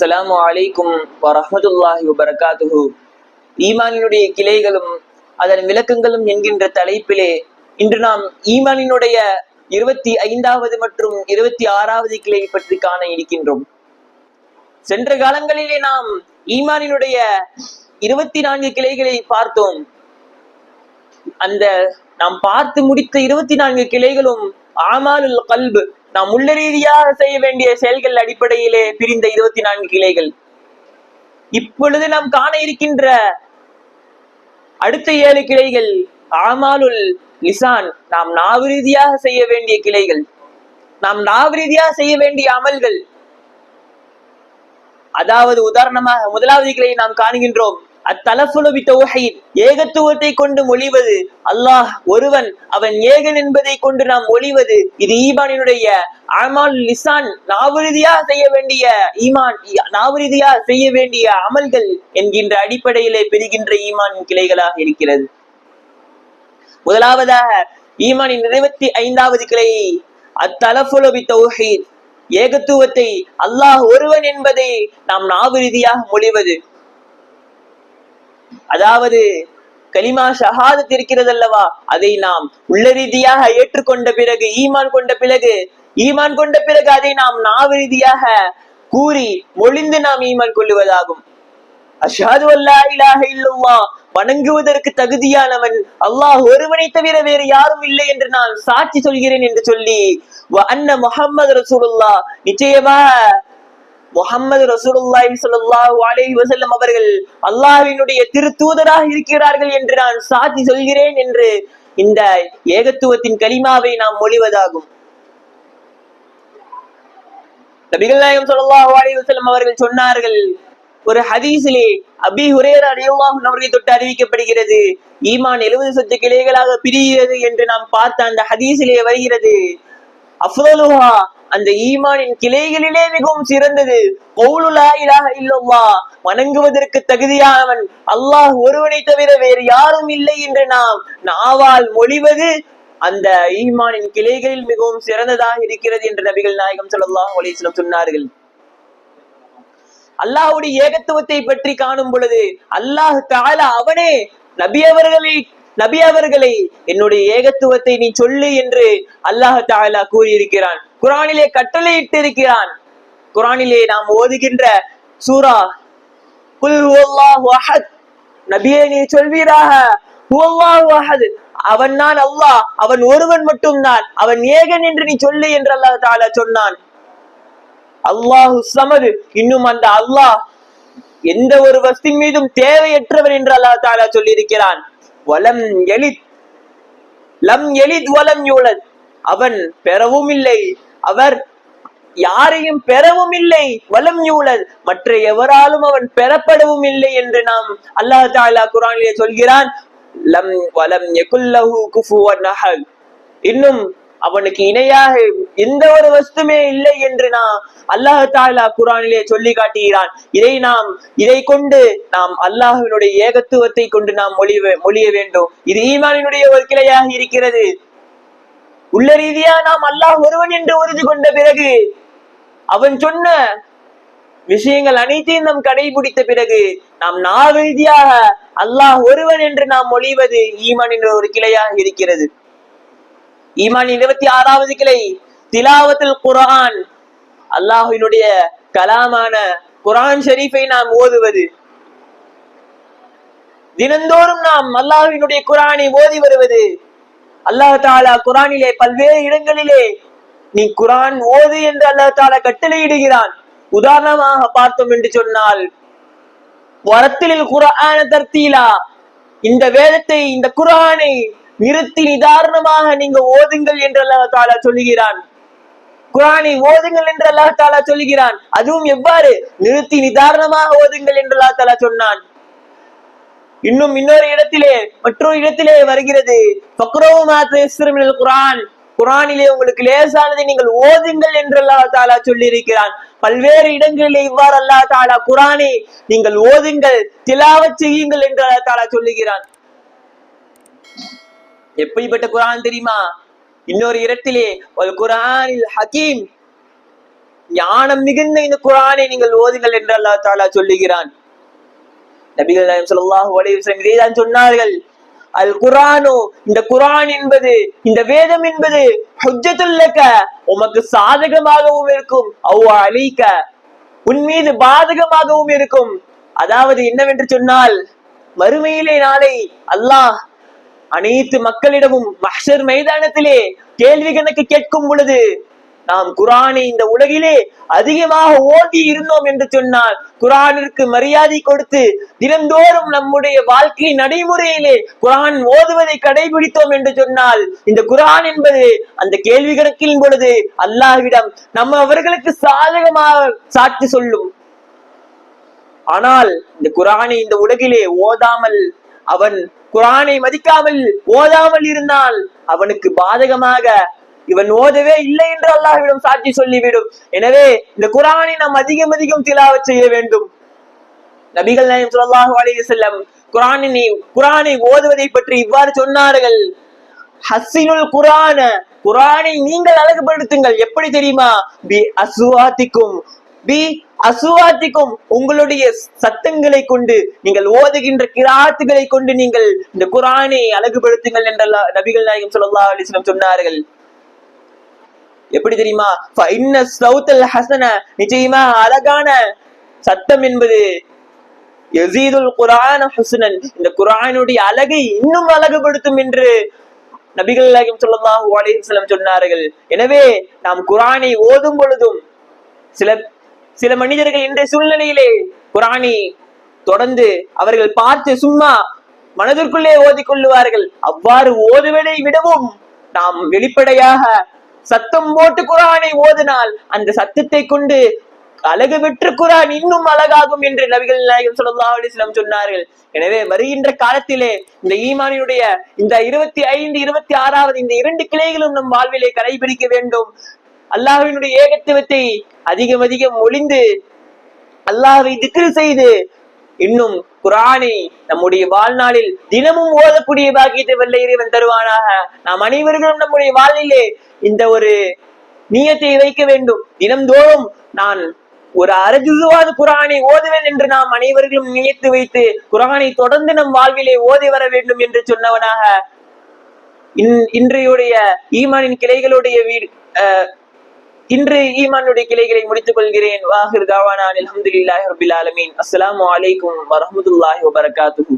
அஸ்ஸலாமு அலைக்கும் வரஹ்மத்துல்லாஹி வபரகாத்துஹு. ஈமானினுடைய கிளைகளும் அதன் விளக்கங்களும் என்கின்ற தலைப்பிலே இன்று நாம் ஈமானினுடைய இருபத்தி ஐந்தாவது மற்றும் இருபத்தி ஆறாவது கிளை பற்றி காண இருக்கின்றோம். சென்ற காலங்களிலே நாம் ஈமானினுடைய இருபத்தி நான்கு கிளைகளை பார்த்தோம். அந்த நாம் பார்த்து முடித்த இருபத்தி நான்கு கிளைகளும் ஆமாலுல் கல்பு நாம் உள்ள ரீதியாக செய்ய வேண்டிய செயல்கள் அடிப்படையிலே பிரிந்த இருபத்தி நான்கு கிளைகள். இப்பொழுது நாம் காண இருக்கின்ற அடுத்த ஏழு கிளைகள் ஆமாலுல் லிசான் நாம் நாவு ரீதியாக செய்ய வேண்டிய கிளைகள். நாம் நாவு ரீதியாக செய்ய வேண்டிய அமல்கள். அதாவது உதாரணமாக முதலாவது கிளையை நாம் காணுகின்றோம். அத்தலஃபுலுபி தௌஹீத் ஏகத்துவத்தை கொண்டு மொழிவது. அல்லாஹ் ஒருவன் அவன் ஏகன் என்பதை கொண்டு நாம் மொழிவது. இது ஈமானினுடைய அமால் லிசான் நாவுறுதியாக செய்ய வேண்டிய ஈமான் நாவுரீதியா செய்ய வேண்டிய அமல்கள் என்கின்ற அடிப்படையிலே பெறுகின்ற ஈமான் கிளைகளாக இருக்கிறது. முதலாவதாக ஈமானின் இருபத்தி ஐந்தாவது கிளை அத்தலஃபுலுபி தௌஹீத். ஏகத்துவத்தை அல்லாஹ் ஒருவன் என்பதை நாம் நாவுரீதியாக மொழிவது. அதாவது கலிமா ஷஹாதத் இருக்கிறது அல்லவா அதை நாம் உள்ள ரீதியாக ஏற்றுக்கொண்ட பிறகு ஈமான் கொண்ட பிறகு ஈமான் கொண்ட பிறகு அதை நாம் நாவு ரீதியாக கூறி மொழிந்து நாம் ஈமான் கொள்ளுவதாகும். அஷாது அல்லா இலாக இல்லல்லா வணங்குவதற்கு தகுதியானவன் அல்லாஹ் ஒருவனை தவிர வேறு யாரும் இல்லை என்று நான் சாட்சி சொல்கிறேன் என்று சொல்லி அண்ண முகம்மது ரசூலுல்லா நிச்சயமாக முகமது ரசூலுல்லாஹி ஸல்லல்லாஹு அலைஹி வஸல்லம் அவர்கள் அல்லாஹ்வினுடைய திருத்தூதராக இருக்கிறார்கள் என்று நான் சாட்சி சொல்கிறேன் என்று இந்த ஏகத்துவத்தின் கலிமாவை நாம் மொழிவதாகும். நபிகள் நாயகம் ஸல்லல்லாஹு அலைஹி வஸல்லம் அவர்கள் சொன்னார்கள் ஒரு ஹதீஸிலே அபி ஹுரேர் ரலியல்லாஹு அவர்களை தொட்டு அறிவிக்கப்படுகிறது ஈமான் எழுபது சொத்து கிளைகளாக பிரிகிறது என்று நாம் பார்த்த அந்த ஹதீஸிலே வருகிறது அஃதலுஹா அந்த ஈமானின் கிளைகளிலே மிகவும் சிறந்தது. வணங்குவதற்கு தகுதியானவன் அல்லாஹ் ஒருவனை தவிர வேறு யாரும் இல்லை என்று நாம் நாவால் மொழிவது அந்த ஈமானின் கிளைகளில் மிகவும் சிறந்ததாக இருக்கிறது என்று நபிகள் நாயகம் சொல்லாஹ் அலிஸ்லம் சொன்னார்கள். அல்லாஹ்வுடைய ஏகத்துவத்தை பற்றி காணும் பொழுது அல்லாஹ் தஆலா அவனே நபி அவர்களை நபி அவர்களை என்னுடைய ஏகத்துவத்தை நீ சொல்லு என்று அல்லாஹ் தாலா கூறியிருக்கிறான். குரானிலே கட்டளையிட்டு இருக்கிறான் குரானிலே நாம் ஓதுகின்ற சூரா குல் அஹத். நபியே நீ சொல்வீராக அஹத். அவன் தான் அல்லாஹ் அவன் ஒருவன் மட்டும்தான் அவன் ஏகன் என்று நீ சொல்லு என்று அல்லாஹ் தாலா சொன்னான். அல்லாஹு சமது இன்னும் அந்த அல்லாஹ் எந்த ஒரு வஸ்தின் மீதும் தேவையற்றவன் என்று அல்லாஹ் தாலா சொல்லியிருக்கிறான். வலம் எலித். லம் எலித் வலம் யூலத் அவன் பெறவும் இல்லை. அவர் யாரையும் பெறவும் இல்லை. வலம் யூழல் மற்ற எவராலும் அவன் பெறப்படவும் இல்லை என்று நாம் அல்லாஹ் தாலா குரானிலே சொல்கிறான். லம் வலம் எகுல்லஹு குஃபுவன் இன்னும் அவனுக்கு இணையாக எந்த ஒரு வஸ்துமே இல்லை என்று நாம் அல்லாஹ் தாலா குரானிலே சொல்லி காட்டுகிறான். இதை நாம் இதை கொண்டு நாம் அல்லாஹினுடைய ஏகத்துவத்தை கொண்டு நாம் மொழிய மொழிய வேண்டும். இது ஈமானினுடைய ஒரு கிளையாக இருக்கிறது. உள்ள ரீதியா நாம் அல்லாஹ் ஒருவன் என்று உறுதி கொண்ட பிறகு அவன் சொன்ன விஷயங்கள் அனைத்தையும் நாம் கடைபிடித்த பிறகு நாம் நாவீதியாக அல்லாஹ் ஒருவன் என்று நாம் மொழிவது என்ற ஒரு கிளையாக இருக்கிறது. ஈமான் இருபத்தி ஆறாவது கிளை திலாவத்தில் குரான் அல்லாஹினுடைய கலாமான குரான் ஷரீஃபை நாம் ஓதுவது. தினந்தோறும் நாம் அல்லாஹினுடைய குரானை ஓதி வருவது. அல்லாஹ் தாலா குரானிலே பல்வேறு இடங்களிலே நீ குரான் ஓது என்று அல்லாஹ் தாலா கட்டளையிடுகிறான். உதாரணமாக பார்த்தோம் என்று சொன்னால் வரத்திலில் குரான தர்த்தீலா இந்த வேதத்தை இந்த குரானை நிறுத்தி நிதாரணமாக நீங்க ஓதுங்கள் என்று அல்லாஹ் தாலா சொல்லுகிறான். குரானை ஓதுங்கள் என்று அல்லாஹ் தாலா சொல்லுகிறான். அதுவும் எவ்வாறு? நிறுத்தி நிதாரணமாக ஓதுங்கள் என்று அல்லாஹ் தாலா சொன்னான். இன்னும் இன்னொரு இடத்திலே மற்றொரு இடத்திலே வருகிறது. குரான். குரானிலே உங்களுக்கு லேசானதை நீங்கள் ஓதுங்கள் என்று அல்லாஹ் தாலா சொல்லி இருக்கிறான் பல்வேறு இடங்களிலே இவ்வாறு அல்லாஹ் தாலா குரானை நீங்கள் ஓதுங்கள் திலாவச் செய்யுங்கள் என்று அல்லா தாலா சொல்லுகிறான். எப்படிப்பட்ட குரான் தெரியுமா? இன்னொரு இடத்திலே ஒரு குரானில் ஹக்கீம் ஞானம் மிகுந்த இந்த குரானை நீங்கள் ஓதுங்கள் என்று அல்லா தாலா சொல்லுகிறான். நபிகள் நாயம் ஸல்லல்லாஹு அலைஹி இதைதான் சொன்னார்கள். அல் குரானோ இந்த குரான் என்பது இந்த வேதம் என்பது ஹுஜ்ஜத்துல்லக உமக்கு சாதகமாகவும் இருக்கும். அவ்வ அலைக்க உன் மீது பாதகமாகவும் இருக்கும். அதாவது என்னவென்று சொன்னால் மறுமையிலே நாளை அல்லாஹ் அனைத்து மக்களிடமும் மஹர் மைதானத்திலே கேள்வி கணக்கு கேட்கும் பொழுது நாம் குரானை இந்த உலகிலே அதிகமாக ஓதி இருந்தோம் என்று சொன்னால் குரானிற்கு மரியாதை கொடுத்து தினந்தோறும் நம்முடைய வாழ்க்கை நடைமுறையிலே குரான் ஓதுவதை கடைபிடித்தோம் என்று சொன்னால் இந்த குரான் என்பது அந்த கேள்வி கணக்கின் பொழுது அல்லாஹ்விடம் நம்ம அவர்களுக்கு சாதகமாக சாட்சி சொல்லும். ஆனால் இந்த குரானை இந்த உலகிலே ஓதாமல் அவன் குரானை மதிக்காமல் ஓதாமல் இருந்தால் அவனுக்கு பாதகமாக இவன் ஓதவே இல்லை என்று அல்லாஹ்விடம் சாட்சி சொல்லிவிடும். எனவே இந்த குரானை நாம் அதிகம் அதிகம் திலாவச் செய்ய வேண்டும். நபிகள் நாயம் சொல்லாஹு அலைஹி செல்லம் குரானினை குரானை ஓதுவதை பற்றி இவ்வாறு சொன்னார்கள். ஹசினுல் குரான குரானை நீங்கள் அழகுபடுத்துங்கள். எப்படி தெரியுமா? பி அசுவாத்திக்கும் பி அசுவாத்திக்கும் உங்களுடைய சத்தங்களை கொண்டு நீங்கள் ஓதுகின்ற கிராத்துகளை கொண்டு நீங்கள் இந்த குரானை அழகுபடுத்துங்கள் என்றெல்லாம் நபிகள் நாயகம் சொல்லா அலிஸ்லம் சொன்னார்கள். எப்படி தெரியுமா? ஃபஇன்ன நிச்சயமா அழகான சத்தம் என்பது எசீதுல் குரான் ஹுஸ்னன். இந்த குரானுடைய அழகை இன்னும் அழகுபடுத்தும் என்று நபிகள் நாயகம் ஸல்லல்லாஹு சொன்னார்கள். எனவே நாம் குரானை ஓதும் பொழுதும் சில சில மனிதர்கள் இன்றைய சூழ்நிலையிலே குரானை தொடர்ந்து அவர்கள் பார்த்து சும்மா மனதிற்குள்ளே ஓதி கொள்ளுவார்கள். அவ்வாறு ஓதுவதை விடவும் நாம் வெளிப்படையாக சத்தம் போட்டு குரானை ஓதினால் அந்த சத்தத்தை கொண்டு அழகு பெற்று குரான் இன்னும் அழகாகும் என்று நபிகள் நாயகம் சொல்லா அலிஸ்லாம் சொன்னார்கள். எனவே வருகின்ற காலத்திலே இந்த ஈமானினுடைய இந்த இருபத்தி ஐந்து இருபத்தி ஆறாவது இந்த இரண்டு கிளைகளும் நம் வாழ்விலே கடைபிடிக்க வேண்டும். அல்லாஹினுடைய ஏகத்துவத்தை அதிகம் அதிகம் ஒளிந்து அல்லாஹை திக்ர் செய்து இன்னும் குரானை நம்முடைய வாழ்நாளில் தினமும் ஓதக்கூடிய பாக்கியத்தை வல்ல இறைவன் தருவானாக. நாம் அனைவர்களும் நம்முடைய வாழ்நிலே இந்த ஒரு நீயத்தை வைக்க வேண்டும். தினம்தோறும் நான் ஒரு அரஜுவாது குரானை ஓதுவேன் என்று நாம் அனைவர்களும் நினைத்து வைத்து குரானை தொடர்ந்து நம் வாழ்விலே ஓதி வர வேண்டும் என்று சொன்னவனாக. இன் இன்றையுடைய ஈமானின் கிளைகளுடைய வீடு அஹ், இன்று ஈமானுடைய கிளைகளை முடித்துக் கொள்கிறேன். வாஹிர் தாவானான் அலமதுல்லாஹி ரபில் ஆலமீன். அஸ்லாம் வலைக்கும் வரமத்துல்லாஹி வபரகாத்துஹூ.